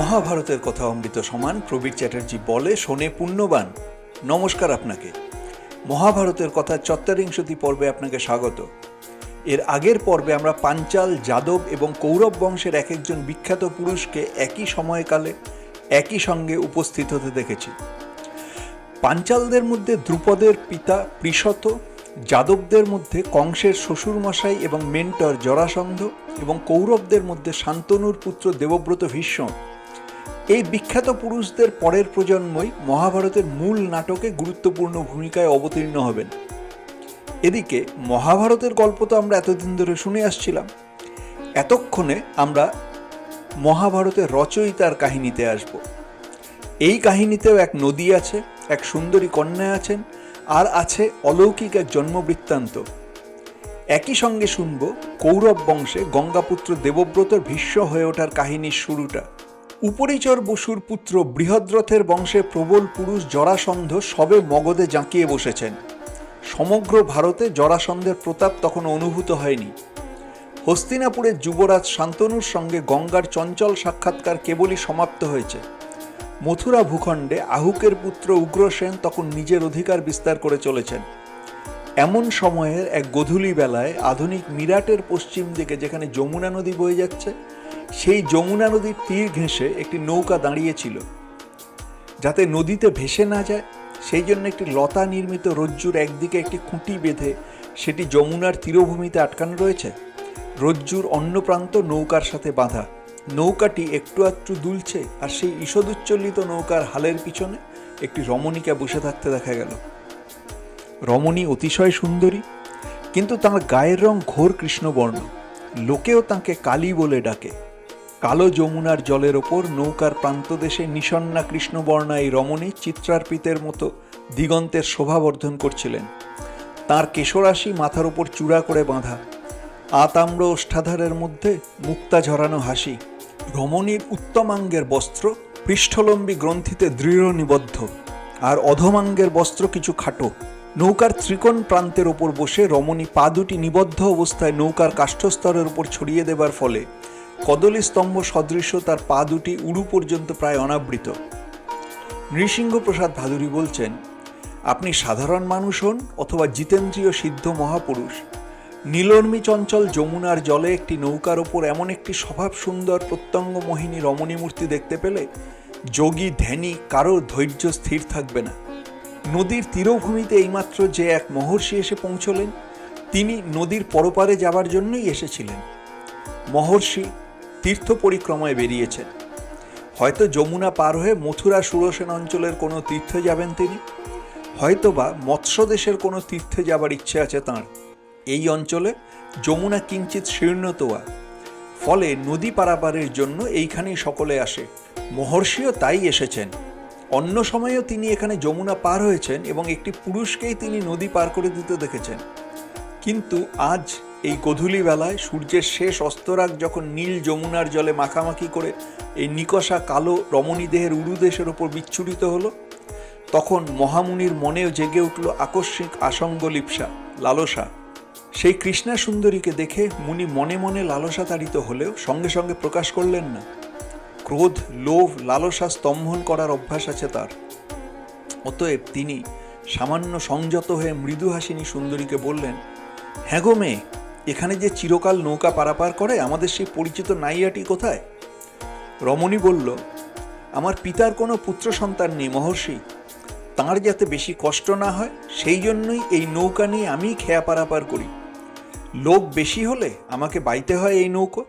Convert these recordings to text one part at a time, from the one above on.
মহাভারতের কথা অমৃত সমান, প্রবীর চ্যাটার্জি বলে শোনে পুণ্যবান। নমস্কার আপনাকে। মহাভারতের কথা চত্বরিংশতি পর্বে আপনাকে স্বাগত। এর আগের পর্বে আমরা পাঞ্চাল, যাদব এবং কৌরব বংশের এক একজন বিখ্যাত পুরুষকে একই সময়কালে একই সঙ্গে উপস্থিত হতে দেখেছি। পাঞ্চালদের মধ্যে দ্রুপদের পিতা পৃষত, যাদবদের মধ্যে কংসের শ্বশুরমশাই এবং মেন্টর জরাসন্ধ এবং কৌরবদের মধ্যে শান্তনুর পুত্র দেবব্রত ভীষ্ম। এই বিখ্যাত পুরুষদের পরের প্রজন্মই মহাভারতের মূল নাটকে গুরুত্বপূর্ণ ভূমিকায় অবতীর্ণ হবেন। এদিকে মহাভারতের গল্প তো আমরা এতদিন ধরে শুনে আসছিলাম। এতক্ষণে আমরা মহাভারতের রচয়িতার কাহিনীতে আসব। এই কাহিনীতেও এক নদী আছে, এক সুন্দরী কন্যা আছেন, আর আছে অলৌকিক এক জন্মবৃত্তান্ত। একই সঙ্গে শুনব কৌরব বংশে গঙ্গাপুত্র দেবব্রতর ভীষ্ম হয়ে ওঠার কাহিনীর শুরুটা। উপরিচর বসুর পুত্র বৃহদ্রথের বংশে প্রবল পুরুষ জরাসন্ধ সবে মগধে জাঁকিয়ে বসেছেন। সমগ্র ভারতে জরাসন্ধের প্রতাপ তখন অনুভূত হয়নি। হস্তিনাপুরের যুবরাজ শান্তনুর সঙ্গে গঙ্গার চঞ্চল সাক্ষাৎকার কেবলই সমাপ্ত হয়েছে। মথুরা ভূখণ্ডে আহুকের পুত্র উগ্রসেন তখন নিজের অধিকার বিস্তার করে চলেছেন। এমন সময়ের এক গধূলি বেলায় আধুনিক মিরাটের পশ্চিম দিকে যেখানে যমুনা নদী বয়ে যাচ্ছে সেই যমুনা নদীর তীর ঘেঁষে একটি নৌকা দাঁড়িয়েছিল। যাতে নদীতে ভেসে না যায়, সেই জন্য একটি লতা নির্মিত রজ্জুর একদিকে একটি খুঁটি বেঁধে সেটি যমুনার তীরভূমিতে আটকানো রয়েছে। রজ্জুর অন্য প্রান্ত নৌকার সাথে বাঁধা। নৌকাটি একটু একটু দুলছে আর সেই ঈষদুচ্চলিত নৌকার হালের পিছনে একটি রমণীকে বসে থাকতে দেখা গেল। রমণী অতিশয় সুন্দরী, কিন্তু তার গায়ের রং ঘোর কৃষ্ণবর্ণ। লোকেও তাঁকে কালী বলে ডাকে। কালো যমুনার জলের ওপর নৌকার প্রান্তদেশে নিষন্না কৃষ্ণবর্ণা এই রমণী চিত্রার্পিতের মতো দিগন্তের শোভাবর্ধন করছিলেন। তার কেশরাশি মাথার ওপর চূড়া করে বাঁধা। আতাম্র ওষ্ঠাধারের মধ্যে মুক্তা ঝরানো হাসি, রমণীর উত্তমাঙ্গের বস্ত্র পৃষ্ঠলম্বী গ্রন্থিতে দৃঢ় নিবদ্ধ, আর অধমাঙ্গের বস্ত্র কিছু খাটো। নৌকার ত্রিকোণ প্রান্তের ওপর বসে রমণী পা দুটি নিবদ্ধ অবস্থায় নৌকার কাষ্ঠস্তরের ওপর ছড়িয়ে দেবার ফলে কদলী স্তম্ভ সদৃশ্য তার পা দুটি উড়ু পর্যন্ত প্রায় অনাবৃত। নৃসিংহ প্রসাদ ভাদুরী বলছেন, আপনি সাধারণ মানুষ হন অথবা জিতেন্দ্রীয় সিদ্ধ মহাপুরুষ। নীলর্মি চঞ্চল যমুনার জলে একটি নৌকার ওপর এমন একটি স্বভাব সুন্দর প্রত্যঙ্গ মোহিনী রমণী মূর্তি দেখতে পেলে যোগী, ধ্যানী, কারও ধৈর্য স্থির থাকবে না। নদীর তীরভূমিতে এইমাত্র যে এক মহর্ষি এসে পৌঁছলেন, তিনি নদীর পরপারে যাবার জন্যই এসেছিলেন। মহর্ষি তীর্থ পরিক্রমায় বেরিয়েছেন। হয়তো যমুনা পার হয়ে মথুরা সুরসেন অঞ্চলের কোনো তীর্থে যাবেন তিনি। হয়তোবা মৎস্য দেশের কোনো তীর্থে যাবার ইচ্ছে আছে তাঁর। এই অঞ্চলে যমুনা কিঞ্চিত শীর্ণতোয়া। ফলে নদী পারাপারের জন্য এইখানেই সকলে আসে। মহর্ষিও তাই এসেছেন। অন্য সময়েও তিনি এখানে যমুনা পার হয়েছেন এবং একটি পুরুষকেই তিনি নদী পার করে দিতে দেখেছেন। কিন্তু আজ এই গধূলি বেলায় সূর্যের শেষ অস্তরাগ যখন নীল যমুনার জলে মাখামাখি করে এই নিকষা কালো রমণী দেহের উরুদেশের ওপর বিচ্ছুরিত হলো, তখন মহামুনির মনেও জেগে উঠল আকস্মিক আসঙ্গ লিপসা, লালসা। সেই কৃষ্ণা সুন্দরীকে দেখে মুনি মনে মনে লালসা তাড়িত হলেও সঙ্গে সঙ্গে প্রকাশ করলেন না। ক্রোধ, লোভ, লালসা স্তম্ভন করার অভ্যাস আছে তার। অতএব তিনি সামান্য সংযত হয়ে মৃদুহাসিনী সুন্দরীকে বললেন হ্যাঁ গো মেয়ে এখানে যে চিরকাল নৌকা পারাপার করে, আমাদের সেই পরিচিত নাইয়াটি কোথায়? রমণী বলল, আমার পিতার কোনো পুত্র সন্তান নেই মহর্ষি। তাঁর যাতে বেশি কষ্ট না হয়, সেই জন্যই এই নৌকা নিয়ে আমি খেয়া পারাপার করি। লোক বেশি হলে আমাকে বাইতে হয় এই নৌকো?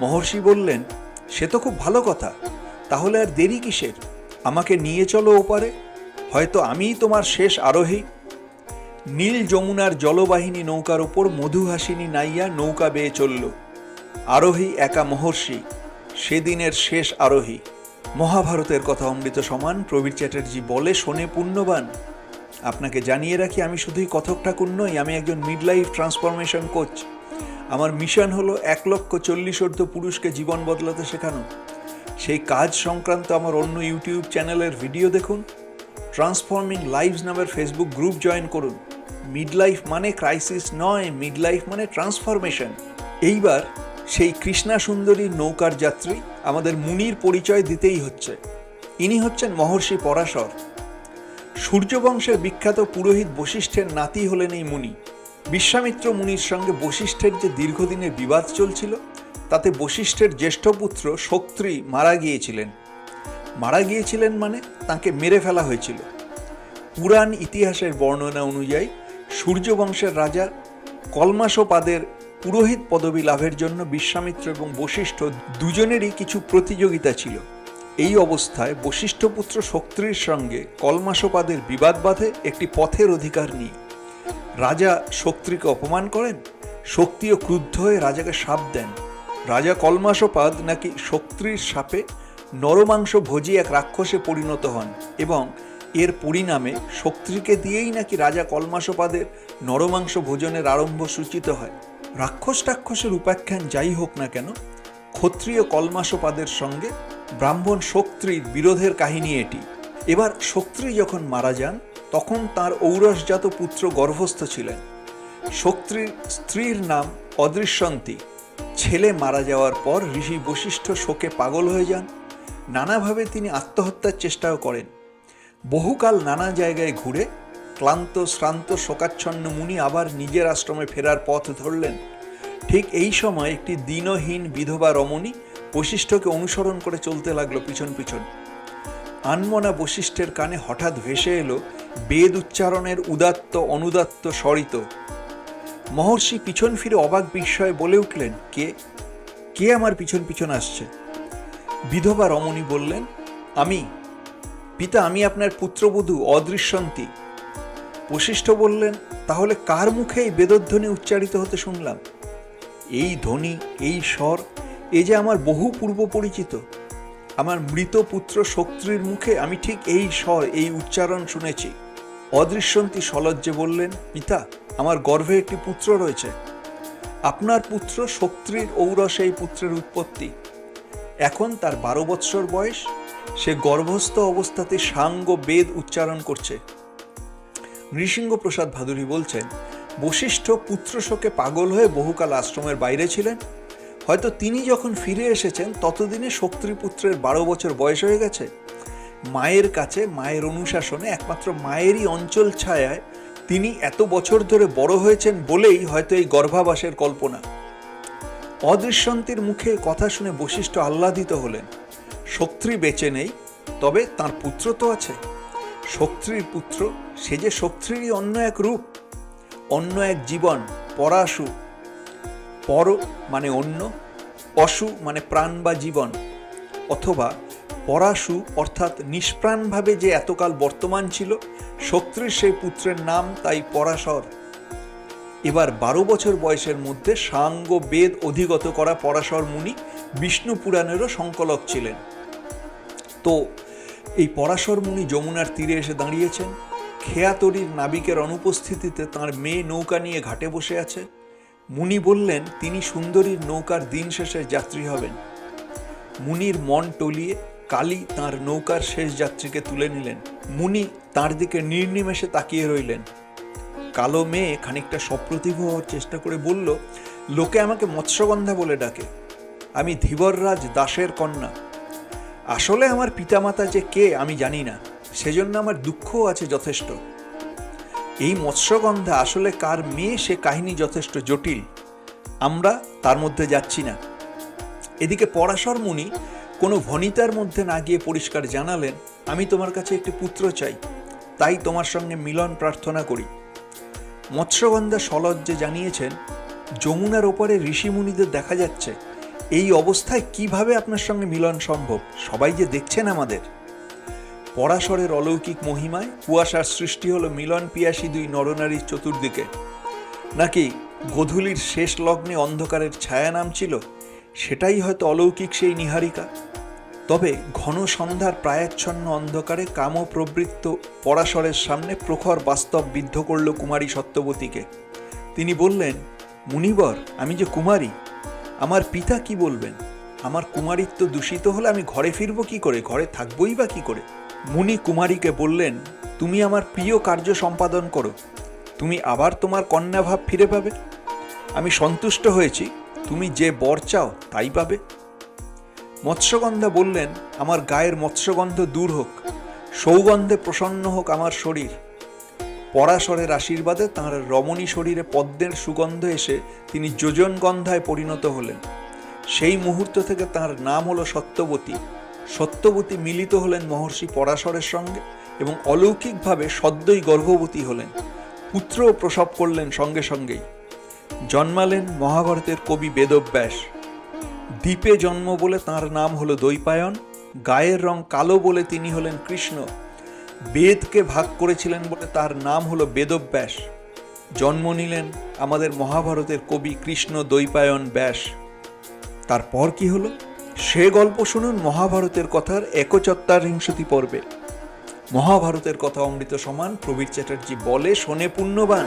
মহর্ষি বললেন, সে তো খুব ভালো কথা। তাহলে আর দেরি কিসের? আমাকে নিয়ে চলো ওপারে। হয়তো আমিই তোমার শেষ আরোহী। নীল যমুনার জলবাহিনী নৌকার ওপর মধুহাসিনী নাইয়া নৌকা বেয়ে চলল। আরোহী একা মহর্ষি, সেদিনের শেষ আরোহী। মহাভারতের কথা অমৃত সমান, প্রবীর চ্যাটার্জি বলে, শোনে পুণ্যবান। আপনাকে জানিয়ে রাখি, আমি শুধুই কথক ঠাকুর নই, আমি একজন মিড লাইফ ট্রান্সফরমেশন কোচ আমার মিশন হলো এক লক্ষ চল্লিশ অর্ধ পুরুষকে জীবন বদলাতে শেখানো। সেই কাজ সংক্রান্ত আমার অন্য ইউটিউব চ্যানেলের ভিডিও দেখুন। ট্রান্সফর্মিং লাইভস নামের ফেসবুক গ্রুপ জয়েন করুন। মিড লাইফ মানে ক্রাইসিস নয় মিড লাইফ মানে ট্রান্সফরমেশন এইবার সেই কৃষ্ণা সুন্দরীর নৌকার যাত্রী আমাদের মুনির পরিচয় দিতেই হচ্ছে। ইনি হচ্ছেন মহর্ষি পরাশর। সূর্যবংশের বিখ্যাত পুরোহিত বশিষ্ঠের নাতি হলেন এই মুনি। বিশ্বামিত্র মুনির সঙ্গে বশিষ্ঠের যে দীর্ঘদিনের বিবাদ চলছিল, তাতে বশিষ্ঠের জ্যেষ্ঠ পুত্র শক্ত্রী মারা গিয়েছিলেন। মারা গিয়েছিলেন মানে তাকে মেরে ফেলা হয়েছিল। পুরাণ ইতিহাসের বর্ণনা অনুযায়ী সূর্যবংশের রাজা কলমাসপাদের পুরোহিত পদবী লাভের জন্য বিশ্বামিত্র এবং বশিষ্ঠ দুজনেরই কিছু প্রতিযোগিতা ছিল। এই অবস্থায় বশিষ্ঠপুত্র শক্তির সঙ্গে কলমাসপাদের বিবাদ বাঁধে একটি পথের অধিকার নিয়ে। রাজা শক্তিকে অপমান করেন, শক্তিও ক্রুদ্ধ হয়ে রাজাকে সাপ দেন। রাজা কলমাসপাদ নাকি শক্তির সাপে নরমাংস ভোজি এক রাক্ষসে পরিণত হন এবং এর পরিণামে শক্তিকে দিয়েই নাকি রাজা কলমাসপাদের নরমাংস ভোজনের আরম্ভ সূচিত হয়। রাক্ষস টাক্ষসের উপাখ্যান যাই হোক না কেন, ক্ষত্রিয় কলমাসপাদের সঙ্গে ব্রাহ্মণ শক্তির বিরোধের কাহিনী এটি। এবার শক্তি যখন মারা যান, তখন তার ঔরসজাত পুত্র গর্ভস্থ ছিলেন। শক্তির স্ত্রীর নাম অদৃশ্যন্তী। ছেলে মারা যাওয়ার পর ঋষি বশিষ্ঠ শোকে পাগল হয়ে যান। নানাভাবে তিনি আত্মহত্যার চেষ্টাও করেন। বহুকাল নানা জায়গায় ঘুরে ক্লান্ত, শ্রান্ত, শোকাচ্ছন্ন মুনি আবার নিজের আশ্রমে ফেরার পথ ধরলেন। ঠিক এই সময় একটি দিনহীন বিধবা রমণী বশিষ্ঠকে অনুসরণ করে চলতে লাগল পিছন পিছন। আনমনা বশিষ্ঠের কানে হঠাৎ ভেসে এলো বেদ উচ্চারণের উদাত্ত, অনুদাত্ত স্বরিত। মহর্ষি পিছন ফিরে অবাক বিস্ময়ে বলে উঠলেন, কে? কে আমার পিছন পিছন আসছে? বিধবা রমণী বললেন, আমি। পিতা, আমি আপনার পুত্রবধূ অদৃশ্যন্তী। বশিষ্ঠ বললেন, তাহলে কার মুখে এই বেদধ্বনি উচ্চারিত হতে শুনলাম? এই ধ্বনি, এই স্বর, এ যে আমার বহু পূর্ব পরিচিত। আমার মৃত পুত্র শক্তির মুখে আমি ঠিক এই স্বর, এই উচ্চারণ শুনেছি। অদৃশ্যন্তী সলজ্জে বললেন, পিতা, আমার গর্ভে একটি পুত্র রয়েছে। আপনার পুত্র শক্তির ঔরসে এই পুত্রের উৎপত্তি। এখন তার বারো বৎসর বয়স। সে গর্ভস্থ অবস্থাতে সাঙ্গ বেদ উচ্চারণ করছে। নৃসিংহ প্রসাদ ভাদুরী বলছেন, বশিষ্ঠ পুত্র শোকে পাগল হয়ে বহুকাল আশ্রমের বাইরে ছিলেন। হয়তো তিনি যখন ফিরে এসেছেন, ততদিনে শক্তিপুত্রের বারো বছর বয়স হয়ে গেছে। মায়ের কাছে, মায়ের অনুশাসনে, একমাত্র মায়েরই অঞ্চল ছায়ায় তিনি এত বছর ধরে বড় হয়েছেন বলেই হয়তো এই গর্ভাবাসের কল্পনা। অদৃশ্যন্তীর মুখে কথা শুনে বশিষ্ঠ আহ্লাদিত হলেন। শক্তি বেঁচে নেই, তবে তার পুত্র তো আছে। শক্তির পুত্র, সে যে শক্তিরই অন্য এক রূপ, অন্য এক জীবন, পরাশু। পর মানে অন্য, অসু মানে প্রাণ বা জীবন, অথবা পরাশু অর্থাৎ নিষ্প্রাণভাবে যে এতকাল বর্তমান ছিল শক্তির সেই পুত্রের নাম তাই পরাশর। এবার বারো বছর বয়সের মধ্যে সাঙ্গ বেদ অধিগত করা পরাশর মুনি বিষ্ণু পুরাণেরও সংকলক ছিলেন। তো এই পরাশর মুনি যমুনার তীরে এসে দাঁড়িয়েছেন। খেয়াতরির নাবিকের অনুপস্থিতিতে তার মেয়ে নৌকা নিয়ে ঘাটে বসে আছে। মুনি বললেন, তিনি সুন্দরীর নৌকার দিন শেষের যাত্রী হবেন। মুনির মন টলিয়ে কালী তার নৌকার শেষ যাত্রীকে তুলে নিলেন। মুনি তার দিকে নির্নিমেষে তাকিয়ে রইলেন। কালো মেয়ে খানিকটা সপ্রতিভ হওয়ার চেষ্টা করে বলল, লোকে আমাকে মৎস্যগন্ধা বলে ডাকে। আমি ধীবররাজ দাসের কন্যা। আসলে আমার পিতামাতা যে কে আমি জানি না। সেজন্য আমার দুঃখও আছে যথেষ্ট। এই মৎস্যগন্ধা আসলে কার মেয়ে সে কাহিনী যথেষ্ট জটিল। আমরা তার মধ্যে যাচ্ছি না। এদিকে পরাশর মুনি কোনো ভনিতার মধ্যে না গিয়ে পরিষ্কার জানালেন, আমি তোমার কাছে একটি পুত্র চাই। তাই তোমার সঙ্গে মিলন প্রার্থনা করি। মৎস্যগন্ধা সলজ্জে জানিয়েছেন, যমুনার ওপরে ঋষিমুনিদের দেখা যাচ্ছে, এই অবস্থায় কীভাবে আপনার সঙ্গে মিলন সম্ভব, সবাই যে দেখছেন আমাদের। পরাশরের অলৌকিক মহিমায় কুয়াশার সৃষ্টি হলো মিলন পিয়াসী দুই নরনারীর চতুর্দিকে। নাকি গধূলির শেষ লগ্নে অন্ধকারের ছায়া নাম ছিল সেটাই হয়তো অলৌকিক সেই নিহারিকা? তবে ঘন সন্ধ্যার প্রায়াচ্ছন্ন অন্ধকারে কাম প্রবৃত্ত পরাশরের সামনে প্রখর বাস্তব বিদ্ধ করল কুমারী সত্যবতীকে। তিনি বললেন, মুনিবর, আমি যে কুমারী, আমার পিতা কি বলবেন? আমার কুমারিত্ব দূষিত হলে আমি ঘরে ফিরবো কি করে? ঘরে থাকবই বা কি করে? মুনি কুমারীকে বললেন, তুমি আমার প্রিয় কার্য সম্পাদন করো। তুমি আবার তোমার কন্যাভাব ফিরে পাবে। আমি সন্তুষ্ট হয়েছি। তুমি যে বর চাও তাই পাবে। মৎস্যগন্ধা বললেন, আমার গায়ের মৎস্যগন্ধ দূর হোক, সৌগন্ধে প্রসন্ন হোক আমার শরীর। পরাশরের আশীর্বাদে তাঁর রমণী শরীরে পদ্মের সুগন্ধ এসে তিনি যোজন গন্ধায় পরিণত হলেন। সেই মুহূর্ত থেকে তার নাম হলো সত্যবতী। সত্যবতী মিলিত হলেন মহর্ষি পরাশরের সঙ্গে এবং অলৌকিকভাবে সদ্যই গর্ভবতী হলেন। পুত্রও প্রসব করলেন সঙ্গে সঙ্গেই। জন্মালেন মহাভারতের কবি বেদব্যাস। দ্বীপে জন্ম বলে তার নাম হলো দৈপায়ন, গায়ের রং কালো বলে তিনি হলেন কৃষ্ণ। বেদকে ভাগ করেছিলেন বলে তার নাম হলো বেদব্যাস। জন্ম নিলেন আমাদের মহাভারতের কবি কৃষ্ণ দৈপায়ন ব্যাস। তারপর কি হলো? সে গল্প শুনুন মহাভারতের কথার একচত্বারিংশতি পর্বে। মহাভারতের কথা অমৃত সমান প্রবীর চ্যাটার্জি বলে শোনে পুণ্যবান।